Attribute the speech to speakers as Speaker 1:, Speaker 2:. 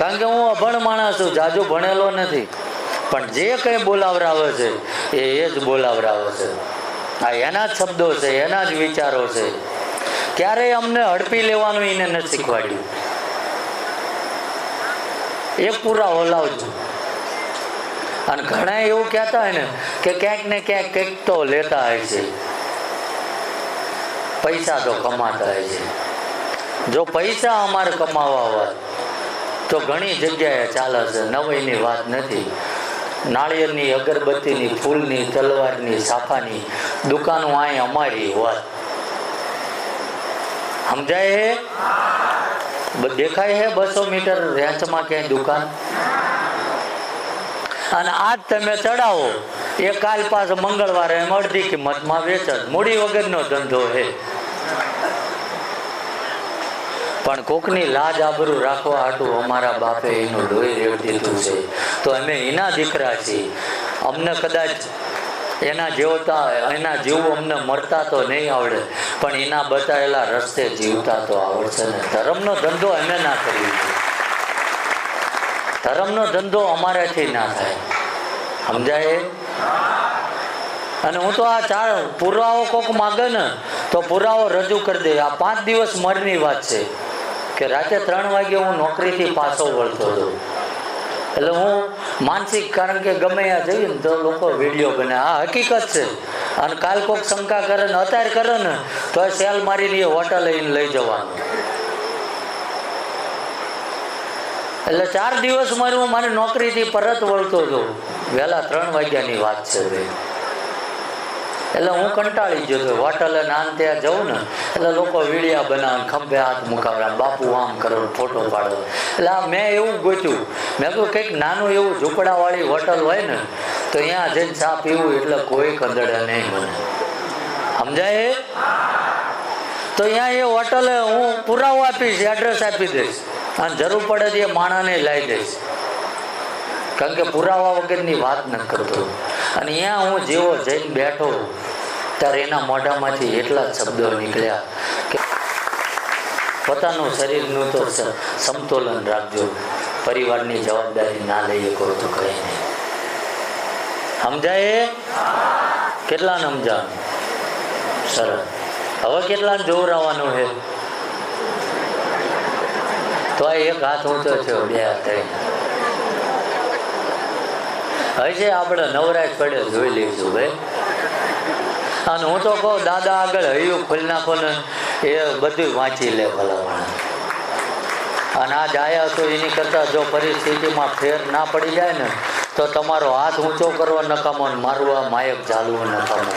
Speaker 1: કારણ કે હું અભણ માણસ છું, જાજુ ભણેલો નથી. પણ જે કંઈ બોલાવરાવે છે, એ એ જ બોલાવરાવે છે. આ એના જ શબ્દો છે, એના જ વિચારો છે. ક્યારેય અમને હડપી લેવાનું એને નથી શીખવાડ્યું. એ પૂરા ઓલાવજો. અને ઘણા એવું કહેતા હોય ને કે ક્યાંક ને ક્યાંક કંઈક તો લેતા હોય છે. પૈસા તો કમાતા હોય છે. જો પૈસા અમારે કમાવા હોય તો ઘણી જગ્યાએ ચાલે છે. નવાઈની વાત નથી. નાળિયેરની અગરબત્તીની, ફૂલની, તલવારની, સાફાની દુકાનો અહીં અમારી હોય. સમજાય હે? દેખાય હે બસો મીટર રેન્ચમાં ક્યાંય દુકાન? અને આજ તમે ચડાવો. એ કાલ પાછો મંગળવારે એમ અડધી કિંમતમાં વેચત મૂડી વગરનો ધંધો હે. પણ કોકની લાજ આબરૂ રાખવા હાટું અમારા બાપે એનું ડોઈ રેડ દીધું છે. તો અમે એના દીકરા છીએ. અમને કદાચ એના જેવતા, એના જેવું અમને મળતા તો નહીં આવડે, પણ એના બતાવેલા રસ્તે જીવતા તો આવડશે ને. ધર્મનો ધંધો અમે ના કરીએ. ધર્મનો ધંધો અમારાથી ના થાય. સમજાય? અને હું તો આ ચાર પુરાવો કોક માગે ને, તો પુરાવો રજૂ કરી દે. આ પાંચ દિવસ મરની વાત છે. કે રાતે ત્રણ વાગે હું નોકરીથી પાછો વળતો હતો. એટલે હું માનસિક કારણ કે ગમે ત્યાં જઈએ તો લોકો વીડિયો બને. આ હકીકત છે. અને કાલ કોક શંકા કરે ને અત્યારે કરે ને, તો સેલ મારીને એ હોટલ લઈને લઈ જવાનું. એટલે ચાર દિવસ મારું હું મારી નોકરીથી પરત વળતો હતો. વહેલા ત્રણ વાગ્યાની વાત છે એટલે હું કંટાળી ગયો હતો. હોટલે નાન ત્યાં જઉં ને એટલે લોકો વીડિયા બનાવે, ખંભે હાથ મુકાવે બાપુ આમ કરો ફોટો પાડો. એટલે મેં એવું ગોચ્યું મેં કહ્યું કંઈક નાનું એવું ઝૂંપડાવાળી હોટલ હોય ને, તો અહીંયા જઈને ચા પીવું એટલે કોઈ કંદડે નહીં મને. સમજાય? તો અહીંયા એ હોટલે હું પુરાવો આપીશ એડ્રેસ આપી દઈશ. અને જરૂર પડે તો એ માણાને લાવી દઈશ. કારણ કે પુરાવા વગરની વાત ન કરતો. અને અહીંયા હું જેવો જઈને બેઠો ત્યારે એના મોઢામાંથી એટલા શબ્દો નીકળ્યા કે પોતાનું શરીરનું તો સમતોલન રાખજો. પરિવારની જવાબદારી ના લઈએ કરો તો કંઈ નહીં. સમજાય? એ? કેટલાને સમજા સરસ. હવે કેટલાને જોવરાવાનું છે? તો આ એક હાથ ઊંચો થયો, બે હાથ થઈને હશે આપણે નવરાશ પડે જોઈ લઈશું ભાઈ. અને હું તો કહું, દાદા આગળ હૈયું ખોલી નાખો ને એ બધું વાંચી લે ભલામણ. અને આ જાયા તો એની કરતાં જો પરિસ્થિતિમાં ફેર ના પડી જાય ને, તો તમારો હાથ ઊંચો કરવો નકામો ને મારું આ માયક ચાલવું નકામો